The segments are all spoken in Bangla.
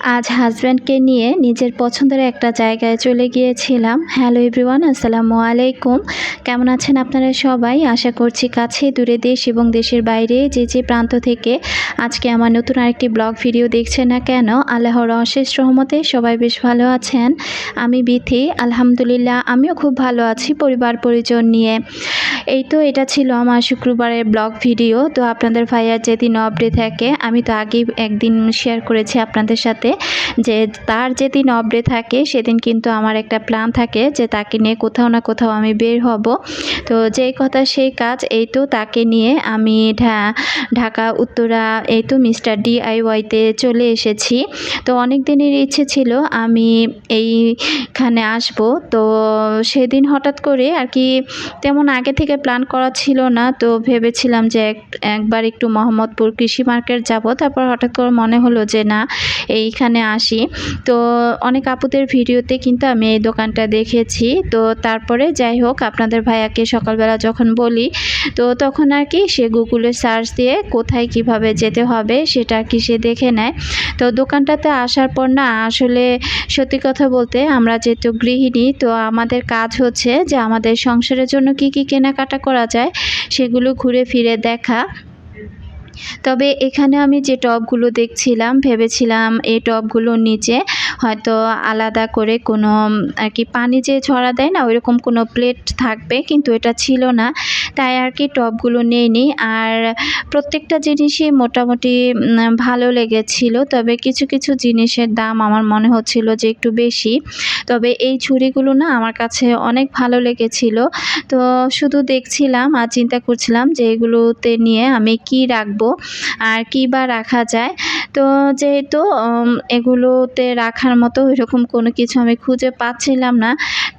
আজ হাজব্যান্ডকে নিয়ে নিজের পছন্দের একটা জায়গায় চলে গিয়েছিলাম। হ্যালো এভরিওয়ান, আসসালামু আলাইকুম। কেমন আছেন আপনারা সবাই? আশা করছি কাছে, দূরে দেশ এবং দেশের বাইরে যে যে প্রান্ত থেকে আজকে আমার নতুন আরেকটি ব্লগ ভিডিও দেখছে না কেন, আল্লাহর অশেষ রহমতে সবাই বেশ ভালো আছেন। আমি বিথি, আলহামদুলিল্লাহ আমিও খুব ভালো আছি পরিবার পরিজন নিয়ে। এই তো এটা ছিল আমার শুক্রবারের ব্লগ ভিডিও। তো আপনাদের ভাইয়ার যেদিন অফ ডে থাকে, আমি তো আগেই একদিন শেয়ার করেছি আপনাদের সাথে। যে তার যেদিন অফ ডে থাকে, সেদিন কিন্তু আমার একটা প্ল্যান থাকে যে তাকে নিয়ে কোথাও না কোথাও আমি বের হব। তো যেই কথা সেই কাজ, এই তো তাকে নিয়ে আমি ঢাকা, উত্তরা, এই তো মিস্টার ডিআইওয়াইতে চলে এসেছি। তো অনেক দিনের ইচ্ছে ছিল আমি এইখানে আসব। তো সেদিন হঠাৎ করে আর কি তেমন আগে থেকে প্ল্যান করা ছিল না। তো ভেবেছিলাম যে এক- একবার একটু মোহাম্মদপুর কৃষি মার্কেট যাব। তারপর হঠাৎ করে মনে হলো যে না এইখানে আসি। তো অনেক আপুদের ভিডিওতে কিন্তু আমি এই দোকানটা দেখেছি। তো তারপরে যাই হোক, আপনাদের ভাইয়াকে সকালবেলা যখন বলি, তো তখন আর কি সে গুগলে সার্চ দিয়ে কোথায় কীভাবে যেতে হবে সেটা আর কি সে দেখে নেয়। তো দোকানটাতে আসার পর না, আসলে সত্যি কথা বলতে আমরা যেহেতু গৃহিণী, তো আমাদের কাজ হচ্ছে যে আমাদের সংসারের জন্য কি কি কেনাকাটা করা যায় সেগুলো ঘুরে ফিরে দেখা। তবে এখানে আমি যে টবগুলো দেখছিলাম, ভেবেছিলাম এই টবগুলোর নিচে হয়তো আলাদা করে কোনো, আর কি পানি যে ছড়া দেয় না, ওইরকম কোনো প্লেট থাকবে, কিন্তু এটা ছিল না। তাই আর কি টবগুলো নিইনি। আর প্রত্যেকটা জিনিসই মোটামুটি ভালো লেগেছিল। তবে কিছু কিছু জিনিসের দাম আমার মনে হচ্ছিল যে একটু বেশি। তবে এই ছুরিগুলো না আমার কাছে অনেক ভালো লেগেছিল। তো শুধু দেখছিলাম আর চিন্তা করছিলাম যে এগুলোতে নিয়ে আমি কি রাখব। আর কি বা রাখা যায়। তো যেহেতু এগুলোতে রাখার মতো এরকম কোনো কিছু আমি খুঁজে পাচ্ছিলাম না,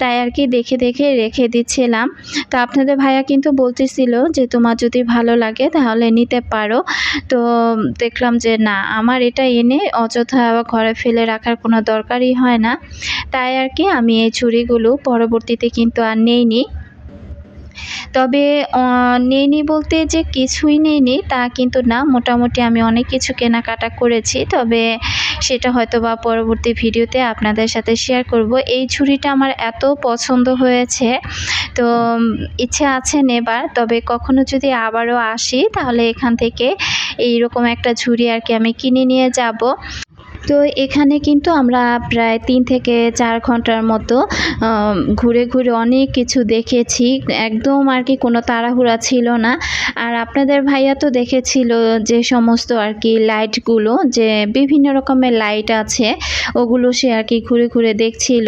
তাই আর কি দেখে দেখে রেখে দিচ্ছিলাম। তো আপনাদের ভাইয়া কিন্তু বলতেছিল যে, তোমার যদি ভালো লাগে তাহলে নিতে পারো। তো দেখলাম যে, না, আমার এটা এনে অযথা ঘরে ফেলে রাখার কোনো দরকারই হয় না। তাই আর কি আমি এই ছুরিগুলো পরবর্তীতে কিন্তু আর নেইনি। তবে নেইনি বলতে যে কিছুই নেইনি, তা কিন্তু না। মোটামুটি আমি অনেক কিছু কেনাকাটা করেছি, তবে সেটা হয়তো বা পরবর্তী ভিডিওতে আপনাদের সাথে শেয়ার করব। এই ছুরিটা আমার এত পছন্দ হয়েছে, তো ইচ্ছে আছে নেবার। তবে কখনো যদি আবারও আসি, তাহলে এখান থেকে এইরকম একটা ঝুড়ি আর কি আমি কিনে নিয়ে যাব। তো এখানে কিন্তু আমরা প্রায় তিন থেকে চার ঘণ্টার মতো ঘুরে ঘুরে অনেক কিছু দেখেছি। একদম আর কি কোনো তাড়াহুড়া ছিল না। আর আপনাদের ভাইয়া তো দেখেছিল যে সমস্ত আর কি লাইটগুলো যে বিভিন্ন রকমের লাইট আছে, ওগুলো সে আর কি ঘুরে ঘুরে দেখছিল।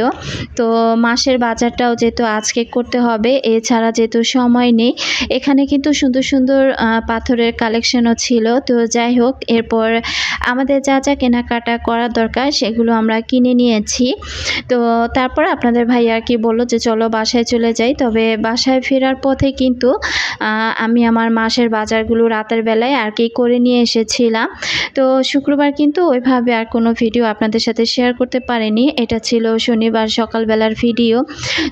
তো মাসের বাজারটাও যেহেতু আজকে করতে হবে, এছাড়া যেহেতু সময় নেই, এখানে কিন্তু সুন্দর সুন্দর পাথরের কালেকশনও ছিল। তো যাই হোক, এরপর আমাদের যা যা কেনাকাটা করার দরকার, সেগুলো আমরা কিনে নিয়েছি। তো তারপর আপনাদের ভাই আর কি বলল যে, চলো বাসায় চলে যাই। তবে বাসায় ফেরার পথে কিন্তু আমি আমার মাসের বাজারগুলো রাতের বেলায় আর কি করে নিয়ে এসেছিলাম। তো শুক্রবার কিন্তু ওইভাবে আর কোনো ভিডিও আপনাদের সাথে শেয়ার করতে পারিনি। এটা ছিল শনিবার সকালবেলার ভিডিও।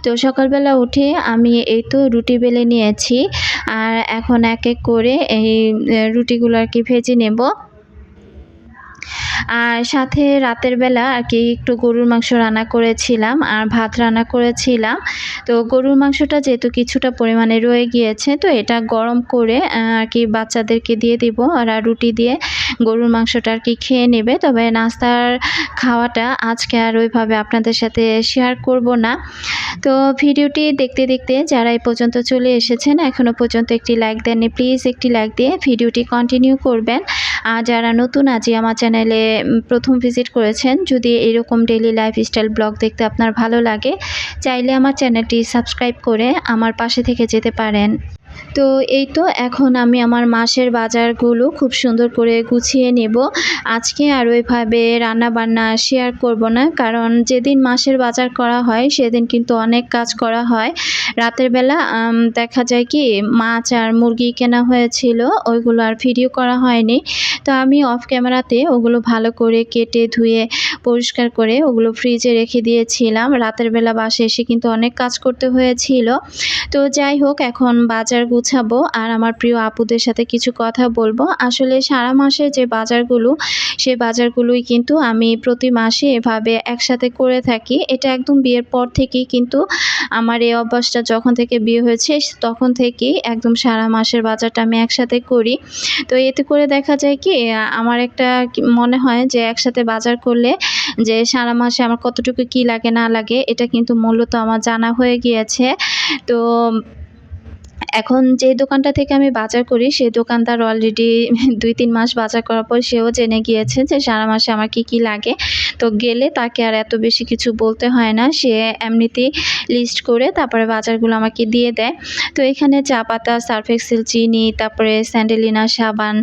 তো সকালবেলা উঠে আমি এই তো রুটি বেলে নিয়েছি। আর এখন এক এক করে এই রুটিগুলো আর কি ভেজে নেব। আর সাথে রাতের বেলা আর কি একটু গরুর মাংস রান্না করেছিলাম আর ভাত রান্না করেছিলাম। তো গরুর মাংসটা যেহেতু কিছুটা পরিমাণে রয়ে গিয়েছে, তো এটা গরম করে আর কি বাচ্চাদেরকে দিয়ে দিব আর রুটি দিয়ে গরুর মাংসটা আর কি খেয়ে নেবে। তবে নাস্তার খাওয়াটা আজকে আর ওইভাবে আপনাদের সাথে শেয়ার করব না। তো ভিডিওটি দেখতে দেখতে যারা এই পর্যন্ত চলে এসেছেন এখনও পর্যন্ত একটি লাইক দেননি প্লিজ একটি লাইক দিয়ে ভিডিওটি কন্টিনিউ করবেন। আর যারা নতুন আজই আমার চ্যানেলে প্রথম ভিজিট করেছেন, যদি এরকম ডেইলি লাইফস্টাইল ব্লগ দেখতে আপনার ভালো লাগে, চাইলে আমার চ্যানেলটি সাবস্ক্রাইব করে আমার পাশে থেকে যেতে পারেন। তো এই তো এখন আমি আমার মাসের বাজারগুলো খুব সুন্দর করে গুছিয়ে নেব। আজকে আর ওইভাবে রান্না বান্না শেয়ার করব না, কারণ যেদিন মাসের বাজার করা হয় সেদিন কিন্তু অনেক কাজ করা হয়। রাতের বেলা দেখা যায় কি মাছ আর মুরগি কেনা হয়েছিল, ওইগুলো আর ভিডিও করা হয়নি। তো আমি অফ ক্যামেরাতে ওগুলো ভালো করে কেটে ধুয়ে, পরিষ্কার করে ওগুলো ফ্রিজে রেখে দিয়েছিলাম। রাতের বেলা বাসে এসে কিন্তু অনেক কাজ করতে হয়েছিল। তো যাই হোক, এখন বাজারগুলো গুছাবো আর আমার প্রিয় আপুদের সাথে কিছু কথা বলব। আসলে সারা মাসের যে বাজারগুলো, সেই বাজারগুলোই কিন্তু আমি প্রতি মাসে এভাবে একসাথে করে থাকি। এটা একদম বিয়ের পর থেকেই কিন্তু আমার এই অভ্যাসটা যখন থেকে বিয়ে হয়েছে, তখন থেকেই একদম সারা মাসের বাজারটা আমি একসাথে করি। তো এতে করে দেখা যায় কি, আমার একটা মনে হয় যে একসাথে বাজার করলে যে সারা মাসে আমার কতটুকু কি লাগে না লাগে, এটা কিন্তু মূলত আমার জানা হয়ে গিয়েছে। তো এখন যে দোকানটা থেকে আমি বাজার করি সেই দোকানদার অলরেডি দুই তিন মাস বাজার করার পর সেও জেনে গিয়েছে যে সারা মাসে আমার কি কি লাগে। তো গেলে তাকে আর এত বেশি কিছু বলতে হয় না। সে এমনিতেই লিস্ট করে তারপরে বাজারগুলো আমাকে দিয়ে দেয়। তো এখানে চা পাতা সার্ফ এক্সেল চিনি, তারপরে স্যান্ডেলিনা, সাবান,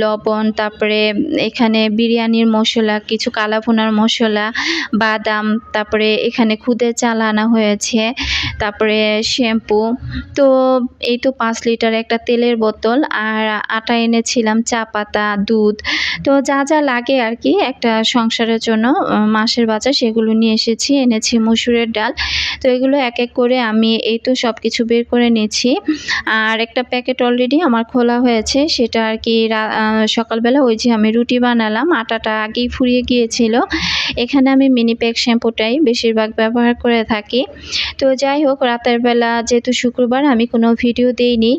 লবণ, তারপরে এখানে বিরিয়ানির মশলা, কিছু কালাভুনার মশলা, বাদাম, তারপরে এখানে খুদে চাল আনা হয়েছে, তারপরে শ্যাম্পু। তো এই তো পাঁচ লিটার একটা তেলের বোতল আর আটা এনেছিলাম, চা পাতা, দুধ। তো যা যা লাগে আর কি একটা সংসারের জন্য মাসের বাজার, সেগুলো নিয়ে এসেছি, এনেছি মুসুরের ডাল। তো এগুলো এক এক করে আমি এই তো সব কিছু বের করে নিয়েছি। আর একটা প্যাকেট অলরেডি আমার খোলা হয়েছে, সেটা আর কি সকালবেলা ওই যে আমি রুটি বানালাম, আটাটা আগেই ফুরিয়ে গিয়েছিল। এখানে আমি মিনি প্যাক শ্যাম্পুটাই বেশিরভাগ ব্যবহার করে থাকি। তো যাই হোক, রাতের বেলা যেহেতু শুক্রবার, আমি কোনো ভিডিও দেইনি।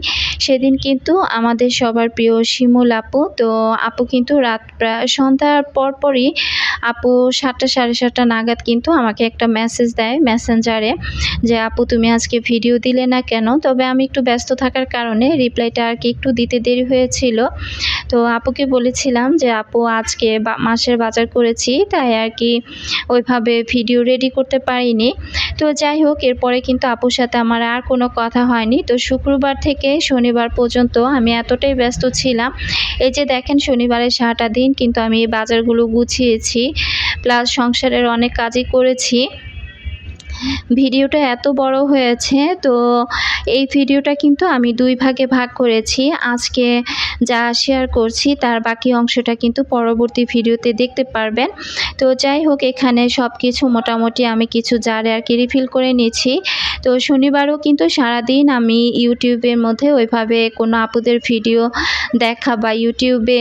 সেদিন কিন্তু আমাদের সবার প্রিয় শিমুল আপু, তো আপু কিন্তু রাত প্রায় সন্ধ্যার পরপরই আপু সাতটা, সাড়ে সাতটা নাগাদ কিন্তু আমাকে একটা মেসেজ দেয় মেসেঞ্জারে যে, আপু, তুমি আজকে ভিডিও দিলে না কেন? তবে আমি একটু ব্যস্ত থাকার কারণে রিপ্লাইটা আর কি একটু দিতে দেরি হয়েছিল। তো আপুকে বলেছিলাম যে, আপু, আজকে মাসের বাজার করেছি, তাই আর কি ওইভাবে ভিডিও রেডি করতে পারিনি। তো যাই হোক, এরপরে কিন্তু আপুর সাথে আমার আর কোনো কথা হয়নি। তো শুক্রবার থেকে শনিবার পর্যন্ত আমি এতটাই ব্যস্ত ছিলাম। এই যে দেখেন, শনিবারের সারাটা দিন কিন্তু আমি এই বাজারগুলো গুছিয়েছি। প্লাস সংসারের অনেক কাজই করেছি। ভিডিওটা এত বড় হয়েছে, তো এই ভিডিওটা কিন্তু আমি দুই ভাগে ভাগ করেছি। আজকে যা শেয়ার করছি, তার বাকি অংশটা কিন্তু পরবর্তী ভিডিওতে দেখতে পারবেন। তো যাই হোক, এখানে সব কিছু মোটামুটি আমি কিছু জারে আর কি রিফিল করে নিয়েছি। তো শনিবারও কিন্তু সারাদিন আমি ইউটিউবের মধ্যে ওইভাবে কোনো আপুদের ভিডিও দেখা বা ইউটিউবে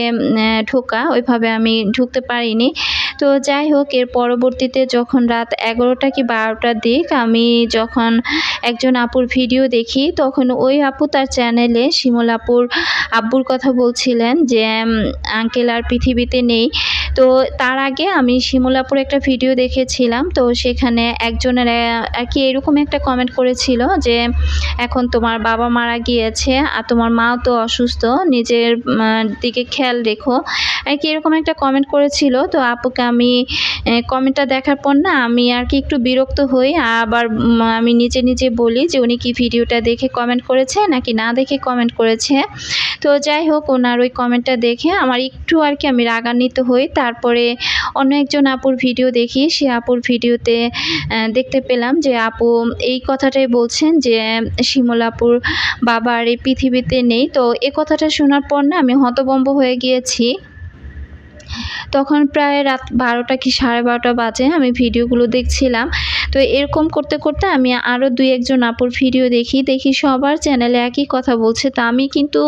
ঢোকা ওইভাবে আমি ঢুকতে পারিনি। তো যাই হোক, এর পরবর্তীতে যখন রাত এগারোটা কি বারোটার দিক আমি যখন একজন আপুর ভিডিও দেখি, তখন ওই আপু তার চ্যানেলে শিমল আপুর আব্বুর কথা বলছিলেন যে আঙ্কেল আর পৃথিবীতে নেই। তো তার আগে আমি শিমলাপুর একটা ভিডিও দেখেছিলাম। তো সেখানে একজনের আর কি এরকম একটা কমেন্ট করেছিল যে এখন তোমার বাবা মারা গিয়েছে আর তোমার মাও তো অসুস্থ, নিজের দিকে খেয়াল রেখো। আর কি এরকম একটা কমেন্ট করেছিল, তো আপুকে আমি কমেন্টটা দেখার পর না আমি আর কি একটু বিরক্ত হই, আবার আমি নিজে নিজে বলি যে উনি কি ভিডিওটা দেখে কমেন্ট করেছে নাকি না দেখে কমেন্ট করেছে। তো যাই হোক, ওনার ওই কমেন্টটা দেখে আমার একটু আর কি আমি রাগান্বিত হই। তারপরে অন্য একজন আপুর ভিডিও দেখি, সে আপুর ভিডিওতে দেখতে পেলাম যে আপু এই কথাটাই বলছেন যে, শিমলাপুর বাবার বাবা আর এই পৃথিবীতে নেই। তো এ কথাটা শোনার পর না আমি হতবম্ব হয়ে গিয়েছি। তখন প্রায় রাত বারোটা কি সাড়ে বারোটা বাজে আমি ভিডিওগুলো দেখছিলাম। তো এরকম করতে করতে আমি আরও দুই একজন আপুর ভিডিও দেখি দেখি সবার চ্যানেলে একই কথা বলছে। তা আমি কিন্তু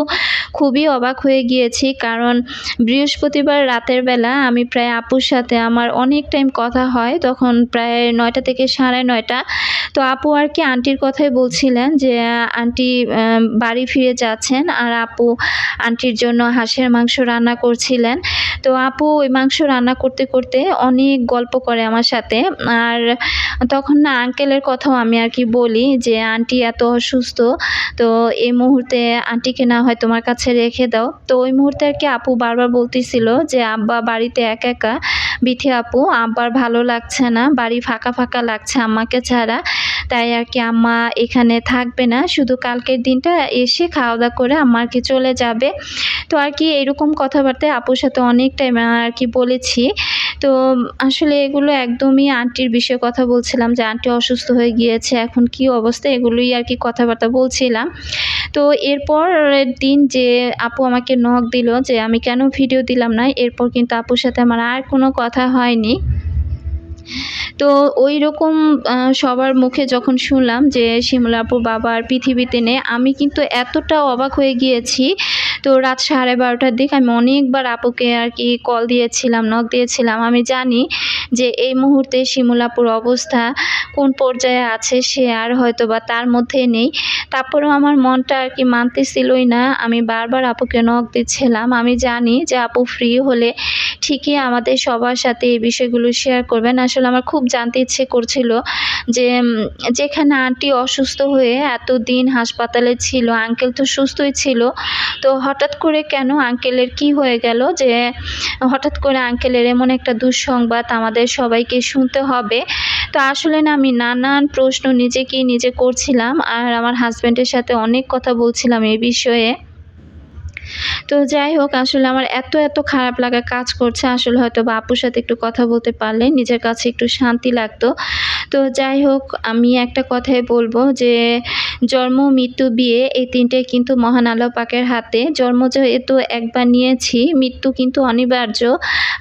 খুবই অবাক হয়ে গিয়েছি, কারণ বৃহস্পতিবার রাতের বেলা আমি প্রায় আপুর সাথে আমার অনেক টাইম কথা হয়, তখন প্রায় নয়টা থেকে সাড়ে নয়টা। তো আপু আর কি আন্টির কথাই বলছিলেন যে, আন্টি বাড়ি ফিরে যাচ্ছেন। আর আপু আন্টির জন্য হাঁসের মাংস রান্না করছিলেন। তো আপু ওই মাংস রান্না করতে করতে অনেক গল্প করে আমার সাথে। আর তখন না আঙ্কেলের কথাও আমি আর কি বলি যে, আন্টি এত অসুস্থ, তো এই মুহূর্তে আন্টিকে না হয় তোমার কাছে রেখে দাও। তো ওই মুহূর্তে আর কি আপু বারবার বলতেছিল যে, আব্বা বাড়িতে একা একা, বিথি আপু, আব্বার ভালো লাগছে না, বাড়ি ফাঁকা ফাঁকা লাগছে আম্মাকে ছাড়া, তাই আর কি আম্মা এখানে থাকবে না, শুধু কালকের দিনটা এসে খাওয়া দাওয়া করে আম্মার কি চলে যাবে। তো আর কি এরকম কথাবার্তায় আপুর সাথে অনেকটাই আর কি বলেছি। তো আসলে এগুলো একদমই আন্টির বিষয়ে কথা বলছিলাম যে আন্টি অসুস্থ হয়ে গিয়েছে, এখন কি অবস্থা? এগুলোই আর কি কথাবার্তা বলছিলাম। তো এরপর দিন যে আপু আমাকে নখ দিল যে আমি কেন ভিডিও দিলাম না, এরপর কিন্তু আপুর সাথে আমার আর কোনো কথা হয়নি। তো ওই রকম সবার মুখে যখন শুনলাম যে শিমলাপুর বাবার পৃথিবীতে নেই, আমি কিন্তু এতটা অবাক হয়ে গিয়েছি তো রাত সাড়ে বারোটার দিকে আমি অনেকবার আপুকে আর কি কল দিয়েছিলাম নক দিয়েছিলাম। আমি জানি যে এই মুহূর্তে শিমুল আপুর অবস্থা কোন পর্যায়ে আছে সে আর হয়তো বা তার মধ্যে নেই। তারপরেও আমার মনটা আর কি মানতেছিলই না। আমি বারবার আপুকে নক দিচ্ছিলাম। আমি জানি যে আপু ফ্রি হলে ঠিকই আমাদের সবার সাথে এই বিষয়গুলো শেয়ার করবেন। আসলে আমার খুব জানতে ইচ্ছে করছিল যে যেখানে আন্টি অসুস্থ হয়ে এত দিন হাসপাতালে ছিল আঙ্কেল তো সুস্থই ছিল, তো হঠাৎ করে কেন আঙ্কেলের কি হয়ে গেল যে হঠাৎ করে আঙ্কেলের এমন একটা দুঃসংবাদ আমাদের সবাইকে শুনতে হবে? তো আসলে না, আমি নানান প্রশ্ন নিজেকেই নিজে করছিলাম আর আমার হাজব্যান্ডের সাথে অনেক কথা বলছিলাম এই বিষয়ে। তো যাই হোক, আসলে আমার এত এত খারাপ লাগা কাজ করছে। আসলে হয়তো বা আপুর সাথে একটু কথা বলতে পারলে নিজের কাছে একটু শান্তি লাগতো। তো যাই হোক, আমি একটা কথাই বলব যে, জন্ম, মৃত্যু, বিয়ে, এই তিনটে কিন্তু মহান আল্লাহ পাকের হাতে। জন্ম যেহেতু একবার নিয়েছি, মৃত্যু কিন্তু অনিবার্য।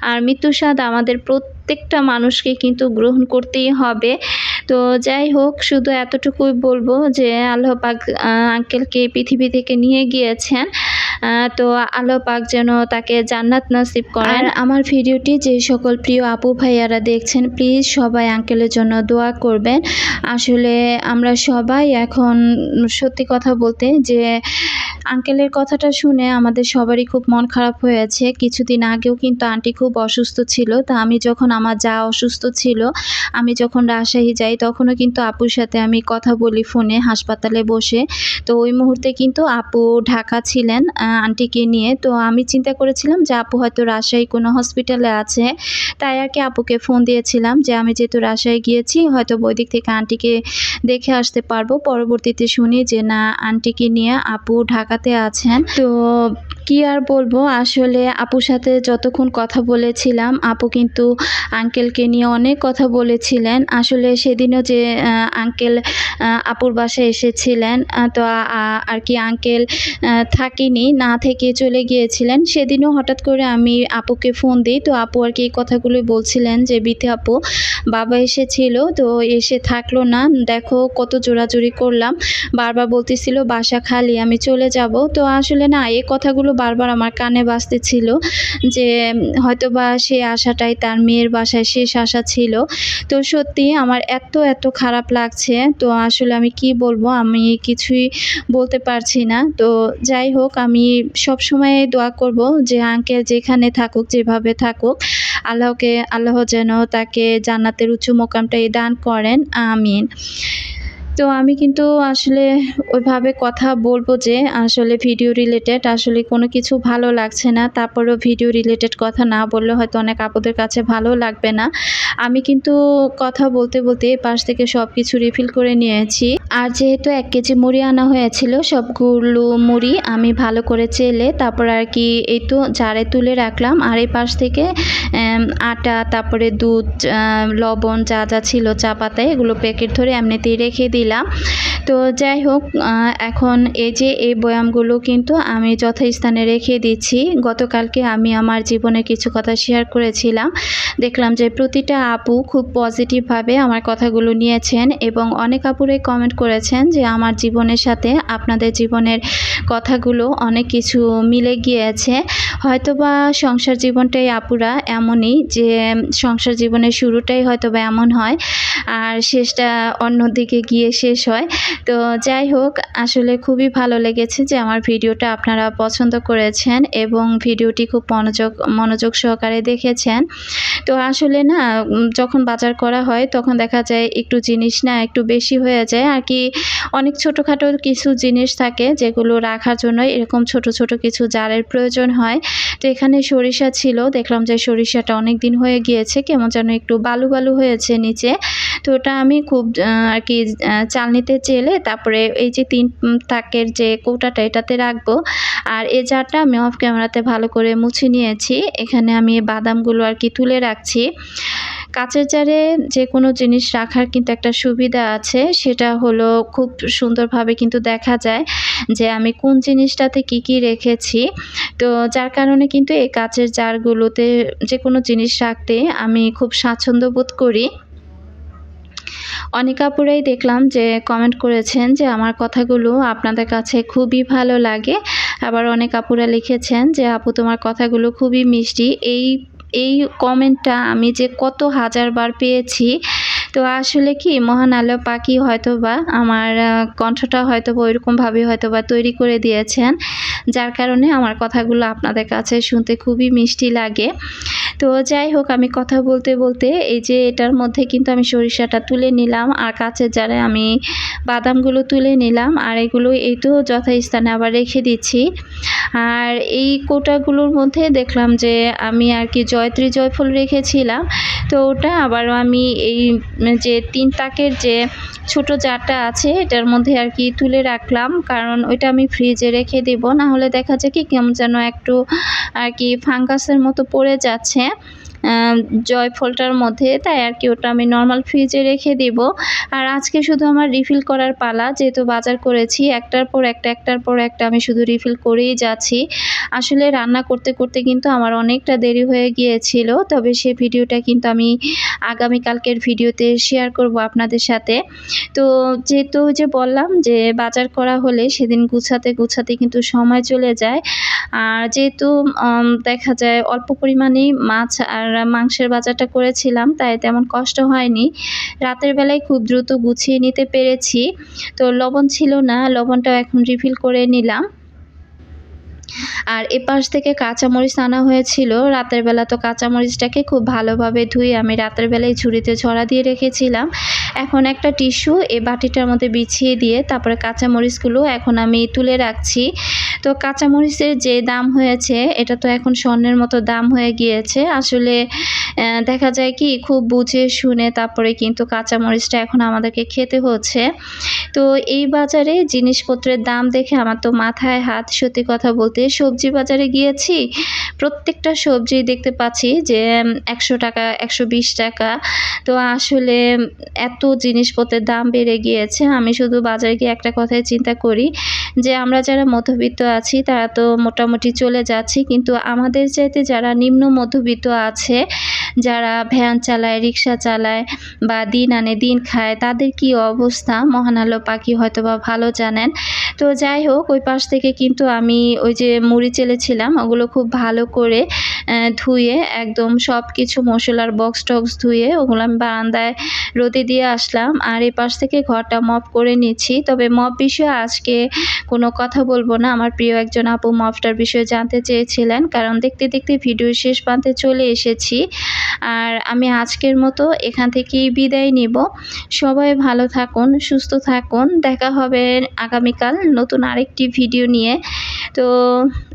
আর মৃত্যুর স্বাদ আমাদের প্রত্যেকটা মানুষকে কিন্তু গ্রহণ করতেই হবে। তো যাই হোক, শুধু এতটুকুই বলব যে, আল্লাহ পাক আঙ্কেলকে পৃথিবী থেকে নিয়ে গিয়েছেন। তো আল্লাহ পাক যেন তাকে জান্নাত নসিব করেন। আমার ভিডিওটি যে সকল প্রিয় আপু ভাইয়ারা দেখছেন, প্লিজ সবাই আঙ্কেলের জন্য দোয়া করবেন। আসলে আমরা সবাই এখন সত্যি কথা বলতে যে আঙ্কেলের কথাটা শুনে আমাদের সবারই খুব মন খারাপ হয়েছে কিছুদিন আগেও কিন্তু আন্টি খুব অসুস্থ ছিল, তা আমি যখন আমার যা অসুস্থ ছিল, আমি যখন রাজশাহী যাই, তখনও কিন্তু আপুর সাথে আমি কথা বলি ফোনে হাসপাতালে বসে। তো ওই মুহূর্তে কিন্তু আপু ঢাকা ছিলেন আন্টিকে নিয়ে। তো আমি চিন্তা করেছিলাম যে আপু হয়তো রাজশাহী কোনো হসপিটালে আছে, তাই আর কি আপুকে ফোন দিয়েছিলাম যে আমি যেহেতু রাজশাহী গিয়েছি, হয়তো ওই দিক থেকে আন্টিকে দেখে আসতে পারব। পরবর্তীতে শুনি যে না, আন্টিকে নিয়ে আপু ঢাকাতে আছেন। তো কি আর বলব, আসলে আপুর সাথে যতক্ষণ কথা বলেছিলাম, আপু কিন্তু আঙ্কেলকে নিয়ে অনেক কথা বলেছিলেন। আসলে সেদিনও যে আঙ্কেল আপুর বাসায় এসেছিলেন তো আর কি আঙ্কেল থাকিনি, না থেকে চলে গিয়েছিলেন। সেদিনও হঠাৎ করে আমি আপুকে ফোন দিই, তো আপু আর কি এই কথাগুলো বলছিলেন যে, বিথে আপু, বাবা এসেছিল, তো এসে থাকল না। দেখো কত জোরাজুরি করলাম। বারবার বলতেছিল, বাসা খালি, আমি চলে যাব। তো আসলে না, এই কথাগুলো বারবার আমার কানে বাজতেছিল যে হয়তো বা সে আশাটাই তার মেয়ের বাসায় শেষ আশা ছিল। তো সত্যি আমার এত এত খারাপ লাগছে। তো আসলে আমি কি বলব, আমি কিছুই বলতে পারছি না। তো যাই হোক, আমি সব সময় দোয়া করব যে আঙ্কেল যেখানে থাকুক, যেভাবে থাকুক, আল্লাহকে, আল্লাহ যেন তাকে জান্নাতের উঁচু মোকামটাই দান করেন। আমিন। তো আমি কিন্তু আসলে ওইভাবে কথা বলব যে আসলে ভিডিও রিলেটেড আসলে কোনো কিছু ভালো লাগছে না। তারপরেও ভিডিও রিলেটেড কথা না বললে হয়তো অনেক আপদের কাছে ভালো লাগবে না। আমি কিন্তু কথা বলতে বলতে পাশ থেকে সব কিছু রিফিল করে নিয়েছি। আর যেহেতু এক কেজি মুড়ি আনা হয়েছিল, সবগুলো মুড়ি আমি ভালো করে চেলে তারপর আর কি এই তো জারে তুলে রাখলাম। আর এই পাশ থেকে আটা, তারপরে দুধ লবণ যা যা ছিল চা পাতায় এগুলো প্যাকেট ধরে এমনিতেই রেখে দিলাম। তো যাই হোক এখন এই যে এই বয়ামগুলো কিন্তু আমি যথাস্থানে রেখে দিচ্ছি। গতকালকে আমি আমার জীবনে কিছু কথা শেয়ার করেছিলাম। দেখলাম যে প্রতিটা আপু খুব পজিটিভভাবে আমার কথাগুলো নিয়েছেন এবং অনেক আপুরাই কমেন্ট করেছেন যে আমার জীবনের সাথে আপনাদের জীবনের কথাগুলো অনেক কিছু মিলে গিয়েছে। হয়তোবা সংসার জীবনটাই আপুরা এমনই যে সংসার জীবনের শুরুটাই হয়তোবা এমন হয় আর শেষটা অন্যদিকে গিয়ে শেষ হয়। তো যাই হোক, আসলে খুবই ভালো লেগেছে যে আমার ভিডিওটা আপনারা পছন্দ করেছেন এবং ভিডিওটি খুব মনোযোগ মনোযোগ সহকারে দেখেছেন। তো আসলে না যখন বাজার করা হয় তখন দেখা যায় একটু জিনিস না একটু বেশি হয়ে যায় আর কি অনেক ছোটোখাটো কিছু জিনিস থাকে যেগুলো রাখার জন্য এরকম ছোট ছোট কিছু জারের প্রয়োজন হয়। তো এখানে সরিষা ছিল, দেখলাম যে সরিষাটা অনেক দিন হয়ে গিয়েছে, কেমন যেন একটু বালু বালু হয়েছে নিচে। তো ওটা আমি খুব আর কি চালনিতে চেলে তারপরে এই যে তিন তাকের যে কৌটাটা এটাতে রাখব। আর এই জারটা আমি অফ ক্যামেরাতে ভালো করে মুছে নিয়েছি। এখানে আমি বাদামগুলো আর কি তুলে রাখছি। কাঁচের জারে যে কোনো জিনিস রাখার কিন্তু একটা সুবিধা আছে, সেটা হলো খুব সুন্দরভাবে কিন্তু দেখা যায় যে আমি কোন জিনিসটাতে কি কি রেখেছি। তো যার কারণে কিন্তু এই কাঁচের জারগুলোতে যে কোনো জিনিস রাখতে আমি খুব স্বাচ্ছন্দ্য বোধ করি। অনেক আপুরাই দেখলাম যে কমেন্ট করেছেন যে আমার কথাগুলো আপনাদের কাছে খুবই ভালো লাগে। আবার অনেক আপুরা লিখেছেন যে, আপু, তোমার কথাগুলো খুবই মিষ্টি। এই এই কমেন্টটা আমি যে কত হাজারবার পেয়েছি তো আসলে কি, মহান আলো পাখি হয়তো বা আমার কণ্ঠটা হয়তো বা ওইরকমভাবে হয়তো বা তৈরি করে দিয়েছেন, যার কারণে আমার কথাগুলো আপনাদের কাছে শুনতে খুবই মিষ্টি লাগে। তো যাই হোক, আমি কথা বলতে বলতে এই যে এটার মধ্যে কিন্তু আমি সরিষাটা তুলে নিলাম, আর কাছের যারা আমি বাদামগুলো তুলে নিলাম, আর এগুলো এই তো যথাস্থানে আবার রেখে দিচ্ছি। আর এই কোটাগুলোর মধ্যে দেখলাম যে আমি আর কি জয়ত্রী জয়ফল রেখেছিলাম, তো ওটা আবার আমি এই যে তিন তাকের যে ছোট জারটা আছে, এটার মধ্যে আর কি তুলে রাখলাম। কারণ ওইটা আমি ফ্রিজে রেখে দেব। না হলে দেখা যায় কি কেমন যেন একটু আর কি ফাঙ্গাসের মতো পড়ে যাচ্ছে। জয়ফলটার মধ্যে, তাই আর কি ওটা আমি নর্মাল ফ্রিজে রেখে দেব। আর আজকে শুধু আমার রিফিল করার পালা, যেহেতু বাজার করেছি, একটার পর একটা, একটার পর একটা আমি শুধু রিফিল করেই যাচ্ছি। আসলে রান্না করতে করতে কিন্তু আমার অনেকটা দেরি হয়ে গিয়েছিল, তবে সে ভিডিওটা কিন্তু আমি আগামীকালকের ভিডিওতে শেয়ার করব আপনাদের সাথে। তো যেহেতু যে বললাম যে বাজার করা হলে সেদিন গুছাতে গুছাতে কিন্তু সময় চলে যায়। আর যেহেতু দেখা যায় অল্প পরিমাণেই মাছ আর মাংসের বাজারটা করেছিলাম, তাই তেমন কষ্ট হয়নি। রাতের বেলায় খুব দ্রুত গুছিয়ে নিতে পেরেছি। তো লবণ ছিল না, লবণটাও এখন রিফিল করে নিলাম। আর এপাশ থেকে কাঁচামরিচ আনা হয়েছিল। রাতের বেলা তো কাঁচামরিচটাকে খুব ভালোভাবে ধুয়ে আমি রাতের বেলায় ঝুড়িতে ছড়া দিয়ে রেখেছিলাম। এখন একটা টিস্যু এই বাটিটার মধ্যে বিছিয়ে দিয়ে তারপরে কাঁচামরিচগুলো এখন আমি তুলে রাখছি। তো কাঁচামরিচের যে দাম হয়েছে, এটা তো এখন স্বর্ণের মতো দাম হয়ে গিয়েছে। আসলে দেখা যায় কি, খুব বুঝে শুনে তারপরে কিন্তু কাঁচামরিচটা এখন আমাদেরকে খেতে হচ্ছে। তো এই বাজারে জিনিসপত্রের দাম দেখে আমার তো মাথায় হাত সত্যি কথা বলতে সবজি বাজারে গিয়েছি, প্রত্যেকটা সবজি দেখতে পাচ্ছি যে একশো টাকা, একশো বিশ টাকা। তো আসলে এত জিনিসপত্রের দাম বেড়ে গিয়েছে। আমি শুধু বাজারে গিয়ে একটা কথাই চিন্তা করি যে, আমরা যারা মধ্যবিত্ত আছি, তারা তো মোটামুটি চলে যাচ্ছি। কিন্তু আমাদের চাইতে যারা নিম্ন মধ্যবিত্ত আছে, যারা ভ্যান চালায়, রিক্সা চালায় বা দিন আনে দিন খায়, তাদের কি অবস্থা? মহানালো পাখি হয়তো বা ভালো জানেন। তো যাই হোক, ওই পাশ থেকে কিন্তু আমি ওই যে মুড়ি চেলেছিলাম, ওগুলো খুব ভালো করে ধুয়ে একদম সব কিছু মশলার বক্স টক্স ধুয়ে ওগুলো আমি বারান্দায় রোদে দিয়ে আসলাম। আর এ পাশ থেকে ঘরটা মপ করে নিচ্ছি। তবে মপ বিষয়ে আজকে কোনো কথা বলব না। আমার প্রিয় একজন আপু মপটার বিষয়ে জানতে চেয়েছিলেন। কারণ দেখতে দেখতে ভিডিও শেষ প্রান্তে চলে এসেছি। আর আমি আজকের মতো এখান থেকেই বিদায় নিব। সবাই ভালো থাকুন, সুস্থ থাকুন। দেখা হবে আগামীকাল নতুন আরেকটি ভিডিও নিয়ে। তো